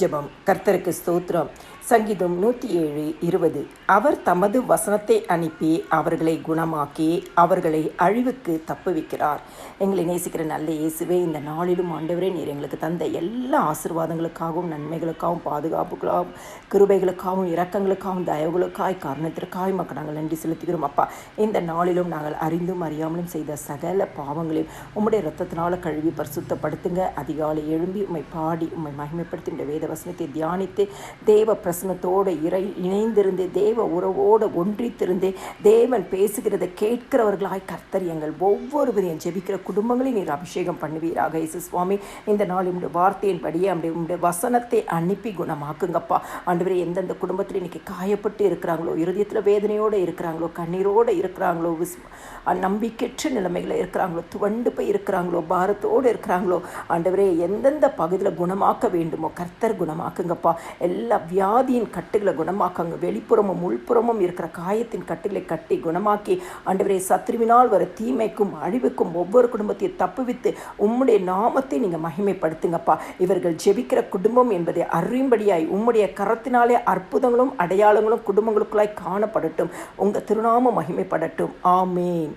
ஜபம். கர்த்தருக்கு ஸ்தோத்திரம். சங்கீதம் நூற்றி ஏழு இருபது. அவர் தமது வசனத்தை அனுப்பி அவர்களை குணமாக்கி அவர்களை அழிவுக்கு தப்புவிக்கிறார். எங்களை நேசிக்கிற நல்ல இயேசுவே இந்த நாளிலும் ஆண்டவரே நீர் எங்களுக்கு தந்த எல்லா ஆசீர்வாதங்களுக்காகவும் நன்மைகளுக்காகவும் பாதுகாப்புகளாகவும் கிருபைகளுக்காகவும் இரக்கங்களுக்காகவும் தயவுகளுக்காய் காரணத்திற்காய் மக்கள் நாங்கள் நன்றி செலுத்துகிறோம். அப்பா இந்த நாளிலும் நாங்கள் அறிந்தும் அறியாமலும் செய்த சகல பாவங்களையும் உம்முடைய ரத்தத்தினால் கழுவி பரிசுத்தப்படுத்துங்க. அதிகாலை எழும்பி உம்மை பாடி உம்மை மகிமைப்படுத்தி இந்த வேத வசனத்தை தியானித்து தேவ பிரசனத்தோடு இறை இணைந்திருந்து தேவ உறவோடு ஒன்றித்திருந்து தேவன் பேசுகிறதை கேட்கிறவர்களாய் கர்த்தர் எங்கள் ஒவ்வொருவரையும் ஜெபிக்கிற குடும்பங்களையும் நீர் அபிஷேகம் பண்ணுவீராக. இயேசு சுவாமி இந்த நாள் உங்களுடைய வார்த்தையின்படியே அப்படி உங்களுடைய வசனத்தை அனுப்பி குணமாக்குங்கப்பா. ஆண்டவரே எந்தெந்த குடும்பத்தில் இன்னைக்கு காயப்பட்டு இருக்கிறாங்களோ இருதயத்தில் வேதனையோடு இருக்கிறாங்களோ கண்ணீரோடு இருக்கிறாங்களோ விஸ் நம்பிக்கையற்ற நிலைமையில் இருக்கிறாங்களோ துவண்டு போய் இருக்கிறாங்களோ பாரத்தோடு இருக்கிறாங்களோ ஆண்டவரே எந்தெந்த பகுதியில் குணமாக்க வேண்டுமோ கர்த்தர் குணமாக்குங்கப்பா. எல்லா வியாதியின் கட்டுகளை குணமாக்குங்க. வெளிப்புறமும் உள்புறமும் இருக்கிற காயத்தின் கட்டுகளை கட்டி குணமாக்கி ஆண்டவரே சத்ருவினால் வர தீமைக்கும் அழிவுக்கும் ஒவ்வொரு குடும்பத்தையும் தப்புவித்து உம்முடைய நாமத்தை நீங்கள் மகிமைப்படுத்துங்கப்பா. இவர்கள் ஜெபிக்கிற குடும்பம் என்பதை அறியும்படியாய் உம்முடைய கரத்தினாலே அற்புதங்களும் அடையாளங்களும் குடும்பங்களுக்குள்ளாய் காணப்படட்டும். உங்கள் திருநாமம் மகிமைப்படட்டும். ஆமேன்.